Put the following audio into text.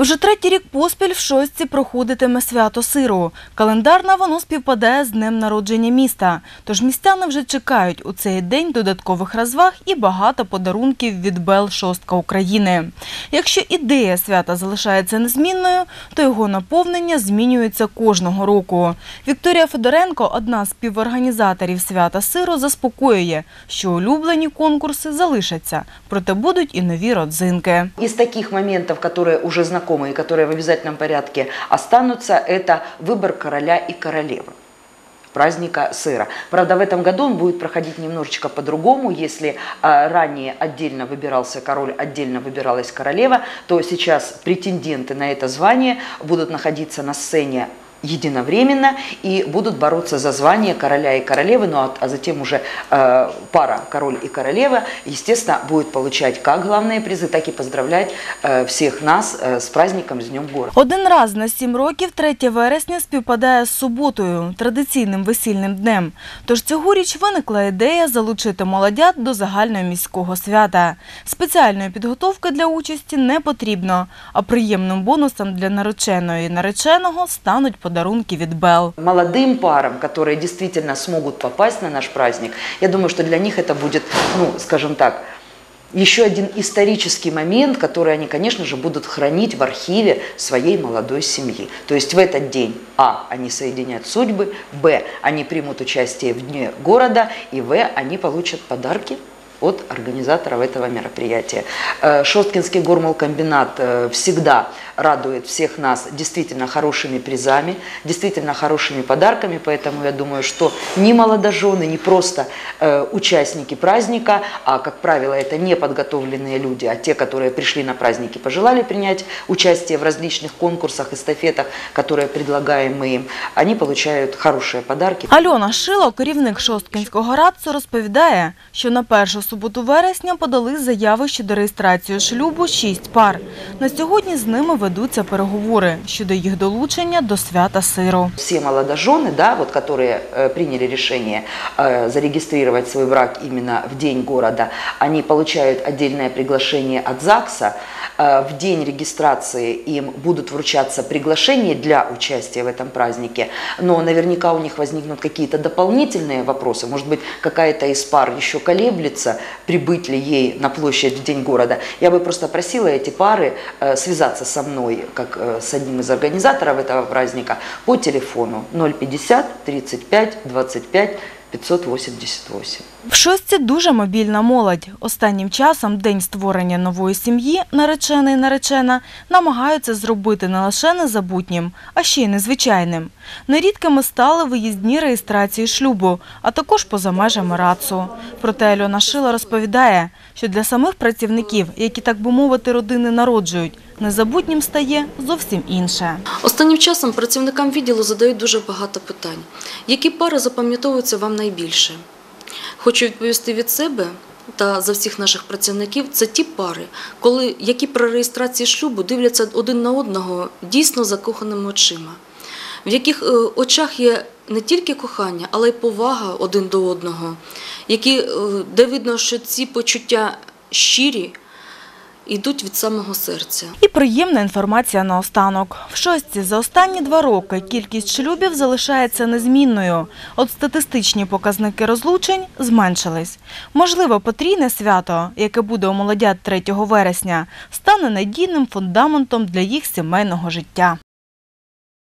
Уже третій рік поспіль в шостці проходитиме свято сиру. Календарно воно співпадає з днем народження міста. Тож містяни вже чекають у цей день додаткових розваг і багато подарунків від Бел Шостка України. Якщо ідея свята залишається незмінною, то його наповнення змінюється кожного року. Вікторія Федоренко, одна з співорганізаторів свята сиру, заспокоює, що улюблені конкурси залишаться, проте будуть і нові родзинки. Из таких моментов, которые уже знакомы и которые в обязательном порядке останутся, это выбор короля и королевы праздника сыра. Правда, в этом году он будет проходить немножечко по-другому. Если а, ранее отдельно выбирался король, отдельно выбиралась королева, то сейчас претенденты на это звание будут находиться на сцене единовременно и будут бороться за звание короля и королевы, ну а, а затем уже э, пара король и королева, естественно, будет получать как главные призы, так и поздравлять э, всех нас э, с праздником, с Днем города. Один раз на сім років 3 вересня співпадає з суботою, традиційним весільним днем. Тож цьогоріч виникла ідея залучити молодят до загального міського свята. Спеціальної підготовки для участі не потрібно, а приємним бонусом для нареченої і нареченого стануть подарунки від Бел. Молодым парам, которые действительно смогут попасть на наш праздник, я думаю, что для них это будет, ну, скажем так, еще один исторический момент, который они, конечно же, будут хранить в архиве своей молодой семьи. То есть в этот день, а, они соединят судьбы, б, они примут участие в Дне города, и в, они получат подарки от организаторов этого мероприятия. Э, Шосткинский гормолкомбинат э, всегда радует всех нас действительно хорошими призами, действительно хорошими подарками, поэтому я думаю, что ни молодожены, ни просто э, участники праздника, а, как правило, это не подготовленные люди, а те, которые пришли на праздники, пожелали принять участие в различных конкурсах, эстафетах, которые предлагаем мы им, они получают хорошие подарки. Альона Шило, керівник Шосткинського радцу, розповідає, що на першу суботу вересня подали заяви щодо реєстрації шлюбу шість пар. На сьогодні з ними ведуться переговори щодо їх долучення до свята сиру. все молодожены, да, вот, которые э, приняли решение э, зарегистрировать свой брак именно в день города, они получают отдельное приглашение от ЗАГСа. Э, в день регистрации им будут вручаться приглашения для участия в этом празднике, но наверняка у них возникнут какие-то дополнительные вопросы. Может быть, какая-то из пар еще колеблется, прибыть ли ей на площадь в день города. Я бы просто просила эти пары э, связаться со мной, как э, с одним из организаторов этого праздника, по телефону 050 35 25 588. В шостці дуже мобільна молодь. Останнім часом день створення нової сім'ї, наречений наречена, намагаються зробити не лише незабутнім, а ще й незвичайним. Нерідкими стали виїздні реєстрації шлюбу, а також поза межами РАЦУ. Проте Альона Шила розповідає, що для самих працівників, які, так би мовити, родини народжують, незабутнім стає зовсім інше. Останнім часом працівникам відділу задають дуже багато питань. Які пари запам'ятовуються вам найбільше? Хочу відповісти від себе та за всіх наших працівників. Це ті пари, коли, які при реєстрації шлюбу дивляться один на одного дійсно закоханими очима, в яких е, очах є не тільки кохання, але й повага один до одного, які, е, де видно, що ці почуття щирі, йдуть від самого серця. І приємна інформація наостанок. В шостці за останні два роки кількість шлюбів залишається незмінною. От статистичні показники розлучень зменшились. Можливо, потрійне свято, яке буде у молодят 3 вересня, стане надійним фундаментом для їх сімейного життя.